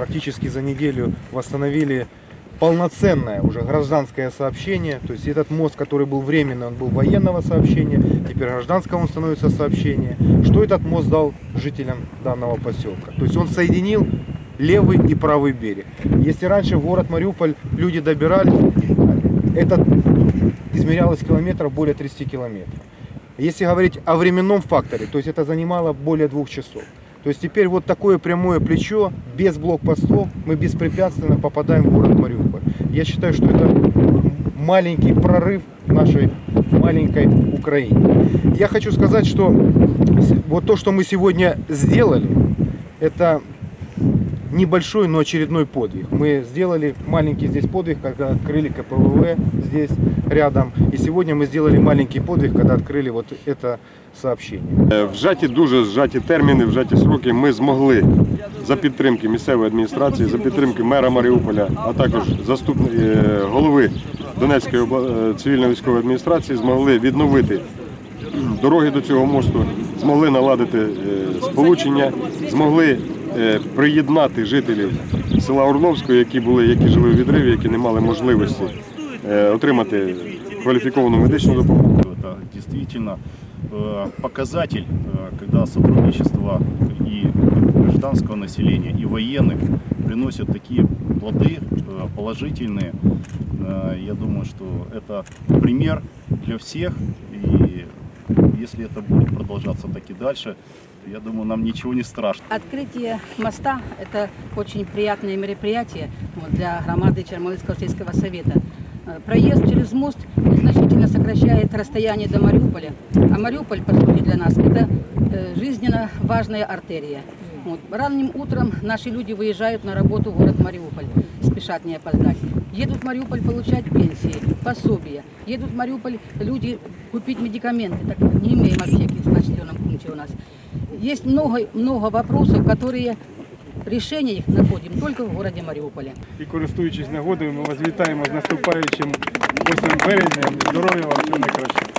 практически за неделю восстановили полноценное уже гражданское сообщение. То есть этот мост, который был временно, он был военного сообщения, теперь гражданского он становится сообщение. Что этот мост дал жителям данного поселка? То есть он соединил левый и правый берег. Если раньше в город Мариуполь люди добирались, это измерялось километров более 30 километров. Если говорить о временном факторе, то есть это занимало более двух часов. То есть теперь вот такое прямое плечо, без блокпостов, мы беспрепятственно попадаем в город Мариуполь. Я считаю, что это маленький прорыв нашей маленькой Украине. Я хочу сказать, что вот то, что мы сегодня сделали, это небольшой, но очередной подвиг. Мы сделали маленький здесь подвиг, когда открыли КПВВ здесь рядом. И сегодня мы сделали маленький подвиг, когда открыли вот это сообщение. Е, Вжаті дуже зжаті терміни, вжаті сроки. Ми змогли за підтримки місцевої адміністрації, за підтримки мера Маріуполя, а також заступника голови Донецької обла- е, цивільно-військової адміністрації змогли відновити дороги до цього мосту, змогли наладити е, сполучення, змогли е, приєднати жителів села Орловського, які були, які жили у відриві, які не мали можливості е, отримати кваліфіковану медичну допомогу. Это действительно э, показатель, э, когда сотрудничество и гражданского населения, и военных приносят такие плоды э, положительные. Э, Я думаю, что это пример для всех. Если это будет продолжаться так и дальше, я думаю, нам ничего не страшно. Открытие моста – это очень приятное мероприятие для громады Черноморского сельского совета. Э, Проезд через мост значительно сокращает расстояние до Мариуполя. А Мариуполь, по сути, для нас – это э, жизненно важная артерия. Вот. Ранним утром наши люди выезжают на работу в город Мариуполь, спешат не опоздать. Едут в Мариуполь получать пенсии, пособия. Едут в Мариуполь люди купить медикаменты, так как не имеем аптеки в населенном пункте у нас. Есть много, много вопросов, которые решение их находим только в городе Мариуполе. І користуючись нагодою, ми вас вітаємо з наступаючим 8 березням. Здоров'я вам всього найкращого.